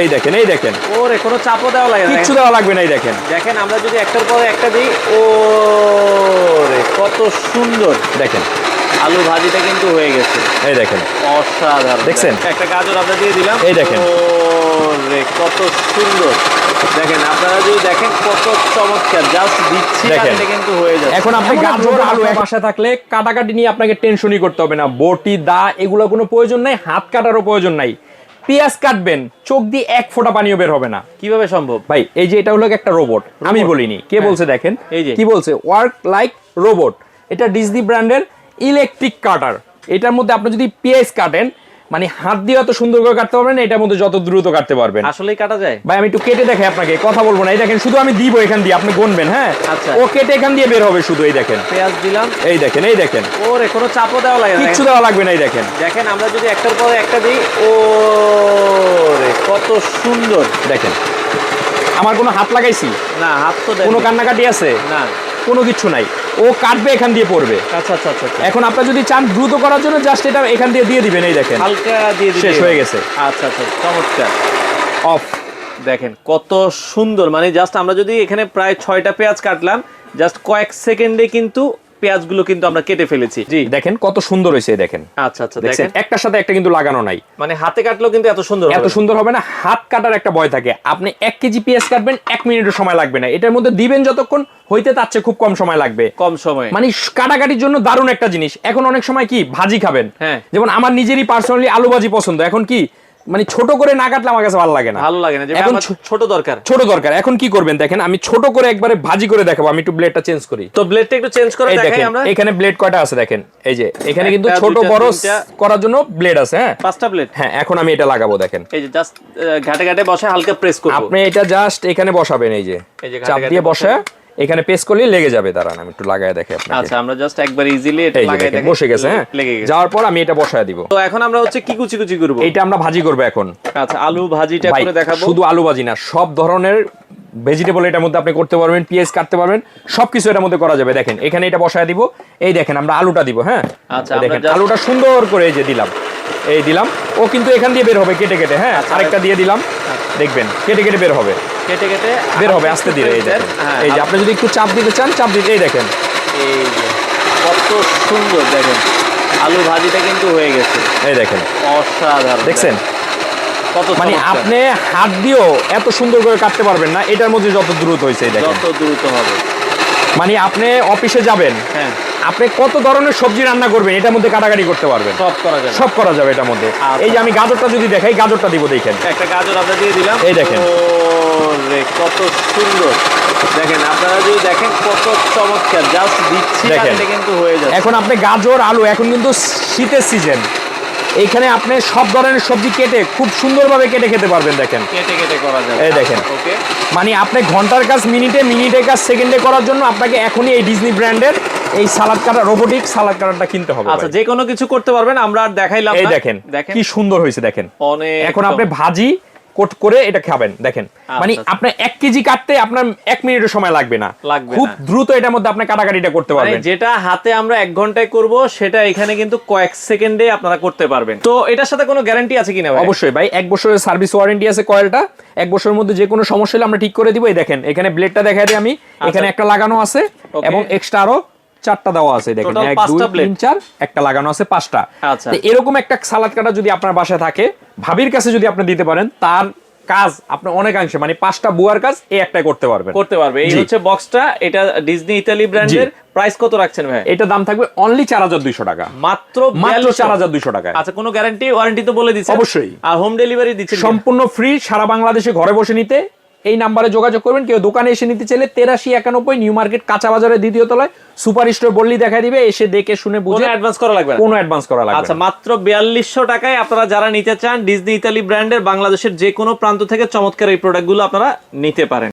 এই দেখেন এই দেখেন। ওরে কোনো চাপও দেওয়া লাগে না কিচ্ছু দেওয়া লাগবে না এই দেখেন। দেখেন আমরা যদি একটার পর একটা দিই ও রে কত সুন্দর। দেখেন। আলু ভাজিটা কিন্তু হয়ে গেছে। এই দেখেন। অসাধারণ। দেখছেন? একটা গাজর আমরা দিয়ে দিলাম। এই দেখেন। ও রে কত সুন্দর। দেখেন আপনারা যদি দেখেন কত চমৎকার। জাস্ট দিচ্ছি দেখেন। এটা কিন্তু হয়ে যাচ্ছে। এখন আপনি গাজর আলু এক বাসায় থাকলে কাটাকাটি নিয়ে আপনাকে টেনশনই করতে হবে না। বটি দা এগুলো কোনো প্রয়োজন নাই। হাত কাটারও প্রয়োজন নাই। পেঁয়াজ কাটবেন চোখ দিয়ে এক ফোঁটা পানিও বের হবে না। কীভাবে সম্ভব? ভাই এই যে এটা হলো একটা রোবট আমি বলিনি। কে হ্যাঁ। বলছে দেখেন? এই যে। কি বলছে? ওয়ার্ক লাইক রোবট এটা ডিজনি ব্র্যান্ডের ইলেকট্রিক কাটার এটার মধ্যে আপনি যদি পেঁয়াজ কাটেন মানে হাত দিয়ে অত সুন্দর করে কাটতে পারবেন এটার মধ্যে যত দ্রুত কাটতে পারবেন। আসলেই কাটা যায়? ভাই আমি একটু কেটে দেখাই আপনাকে কথা বলব না। এই দেখেন শুধু আমি দিব এখান দিয়ে আপনি গুনবেন হ্যাঁ? আচ্ছা। ও কেটে এখান দিয়ে বের হবে শুধু এই দেখেন। পেঁয়াজ দিলাম। এই দেখেন এই দেখেন। ওরে কোনো চাপও দেওয়া লাগে না কিচ্ছু দেওয়া লাগবে না এই দেখেন। দেখেন আমরা যদি একটার পর একটা দিই ও রে কত সুন্দর। দেখেন। আমার কোনো হাত লাগাইছি? না হাত তো। কোনো কান্নাকাটি আছে? না। কোনো কিছু নাই। ও কাটবে এখান দিয়ে পড়বে। আচ্ছা আচ্ছা আচ্ছা আচ্ছা। এখন আপনার যদি চান দ্রুত করার জন্য জাস্ট এটা এখান দিয়ে দিয়ে দিবেন এই দেখেন। হালকা দিয়ে শেষ হয়ে গেছে। আচ্ছা আচ্ছা চমৎকার। অফ। দেখেন কত সুন্দর। মানে জাস্ট আমরা যদি এখানে প্রায় ছয়টা পেঁয়াজ কাটলাম জাস্ট কয়েক সেকেন্ডে কিন্তু পেঁয়াজগুলো কিন্তু আমরা কেটে ফেলেছি। জি দেখেন কত সুন্দর হয়েছে দেখেন। আচ্ছা আচ্ছা দেখেন। একটার সাথে একটা কিন্তু লাগানো নাই। মানে হাতে কাটলেও কিন্তু এত সুন্দর এত সুন্দর হবে না হাত কাটার একটা ভয় থাকে। আপনি এক কেজি পেঁয়াজ কাটবেন এক মিনিটের সময় লাগবে না। এটার মধ্যে দিবেন যতক্ষণ হইতে তার চেয়ে খুব কম সময় লাগবে। কম সময়। মানে কাটাকাটির জন্য দারুণ একটা জিনিস। এখন অনেক সময় কি ভাজি খাবেন। হ্যাঁ। যেমন আমার নিজেরই পার্সোনালি আলু ভাজি পছন্দ। এখন কি মানে ছোট করে না কাটলে আমার কাছে ভালো লাগে না। ভালো লাগে না এখন ছোট দরকার। ছোট দরকার। এখন কি করবেন দেখেন আমি ছোট করে একবারে ভাজি করে দেখাবো আমি একটু ব্লেডটা চেঞ্জ করি। তো ব্লেডটা একটু চেঞ্জ করে দেখাই আমরা। এখানে ব্লেড কয়টা আছে দেখেন? এই যে এখানে কিন্তু ছোট বড় করার জন্য ব্লেড আছে হ্যাঁ? পাঁচটা ব্লেড হ্যাঁ এখন আমি এটা লাগাবো দেখেন। এই যে জাস্ট ঘাটে ঘাটে বসে হালকা প্রেস করব। আপনি এটা জাস্ট এখানে বসাবেন এই যে। এই যে চাপ দিয়ে বসে। এখানে পেস্ট করলে লেগে যাবে দাঁড়ান আমি একটু লাগায় দেখে আপনাকে। আচ্ছা আমরা জাস্ট একবার ইজিলি এটা এই যে লাগাই দেখেন দেখি। বসে গেছে হ্যাঁ? লেগে গেছে। যাওয়ার পর আমি এটা বসায় দিব। তো এখন আমরা হচ্ছে কি কুচি কুচি করব? এইটা আমরা ভাজি করব এখন। আচ্ছা আলু ভাজিটা করে দেখাবো। শুধু আলু ভাজি না সব ধরনের ভেজিটেবল এটার মধ্যে আপনি করতে পারবেন পেঁয়াজ কাটতে পারবেন সবকিছু এটার মধ্যে করা যাবে। দেখেন এখানে এটা বসায় দিব। এই দেখেন আমরা আলুটা দিব হ্যাঁ? আচ্ছা, দেখেন আলুটা সুন্দর করে এই যে দিলাম। এই দিলাম। ও কিন্তু এখান দিয়ে বের হবে কেটে কেটে হ্যাঁ? আচ্ছা, আরেকটা দিয়ে দিলাম। দেখবেন কেটে কেটে বের হবে। কেটে কেটে বের হবে আস্তে ধীরে এই দেখেন। হ্যাঁ, এই যে আপনি যদি একটু চাপ দিতে চান চাপ দিতে এই দেখেন। এই যে কত সুন্দর দেখেন। আলু ভাজিটা কিন্তু হয়ে গেছে। এই দেখেন। অসাধারণ দেখছেন? কত মানে আপনি হাত দিয়েও এত সুন্দর করে কাটতে পারবেন না এটার মধ্যে যত দ্রুত হয়েছে এই দেখেন। যত দ্রুত হবে। মানে আপনি অফিসে যাবেন হ্যাঁ। আপনি কত ধরনের সবজি রান্না করবেন এটার মধ্যে কাটাকাটি করতে পারবেন। সব করা যাবে। সব করা যাবে এটার মধ্যে। এই যে আমি গাজরটা যদি দেখাই গাজরটা দিব দেখেন। একটা গাজর আমরা দিয়ে দিলাম। এই দেখেন। ও রে কত সুন্দর। দেখেন আপনারা যদি দেখেন কত চমৎকার জাস্ট দিচ্ছি কিন্তু হয়ে যাচ্ছে। এখন আপনি গাজর আলু এখন কিন্তু শীতের সিজন এইখানে আপনি সব ধরনের সবজি কেটে খুব সুন্দরভাবে কেটে খেতে পারবেন দেখেন। কেটে কেটে করা যাবে। এই দেখেন। ওকে মানে আপনি ঘণ্টার কাজ মিনিটে মিনিটের কাজ সেকেন্ডে করার জন্য আপনাকে এখনই এই ডিজনি ব্র্যান্ডের এই সালাদ কাটা রোবোটিক সালাদ কাটারটা কিনতে হবে আচ্ছা। যে কোনো কিছু করতে পারবেন আমরা আর দেখাইলাম এই দেখেন দেখেন। কি সুন্দর হয়েছে দেখেন। অনেক এখন আপনি ভাজি কোট করে এটা খাবেন দেখেন। মানে আচ্ছা। আপনার এক কেজি কাটতে আপনার এক মিনিটের সময় লাগবে না। খুব দ্রুত এটার মধ্যে আপনি কাটাকাটিটা করতে মানে পারবেন। যেটা হাতে আমরা এক ঘন্টায় করব সেটা এখানে কিন্তু কয়েক সেকেন্ডে আপনারা করতে পারবেন। তো এটার সাথে কোনো গ্যারান্টি আছে কিনা অবশ্যই ভাই এক বছরের সার্ভিস ওয়ারেন্টি আছে কয়েলটা। এক বছরের মধ্যে যে কোনো সমস্যা হলে আমরা ঠিক করে দিব। এই দেখেন এখানে ব্লেডটা দেখাই দিই আমি। এখানে একটা লাগানো আছে এবং এক্সট্রা আরও। চারটা দেওয়া আছে দেখেন এক দুই তিন চার একটা লাগানো আছে পাঁচটা। আচ্ছা। এরকম একটা সালাদ কাটা যদি আপনার বাসায় থাকে ভাবির কাছে যদি আপনি দিতে পারেন তার কাজ আপনি অনেকাংশে মানে পাঁচটা বুয়ার কাজ এই একটাই করতে পারবেন। করতে পারবে। এই হচ্ছে বক্সটা এটা ডিজনি ইতালি ব্র্যান্ডের প্রাইস কত রাখছেন ভাই? এটা দাম থাকবে অনলি চার হাজার দুইশো টাকা। মাত্র মাত্র 4200 চার হাজার দুইশো টাকা আচ্ছা কোনো গ্যারান্টি ওয়ারেন্টি তো বলে দিচ্ছেন। অবশ্যই। আর হোম ডেলিভারি দিচ্ছেন সম্পূর্ণ ফ্রি সারা বাংলাদেশে ঘরে বসে নিতে এই নাম্বারে যোগাযোগ করবেন। কেউ দোকানে এসে নিতে চাইলে তেরাশি একানব্বই নিউ মার্কেট কাঁচা বাজারের দ্বিতীয় তলায় সুপার স্টোর বললি দেখা দিবে এসে দেখে শুনে বুঝে অ্যাডভান্স করা লাগবে কোনো অ্যাডভান্স করা লাগবে আচ্ছা মাত্র বিয়াল্লিশশো টাকায় আপনারা যারা নিতে চান ডিজনি ইতালি ব্র্যান্ডের বাংলাদেশের যে কোনো প্রান্ত থেকে চমৎকার এই প্রোডাক্টগুলো আপনারা নিতে পারেন।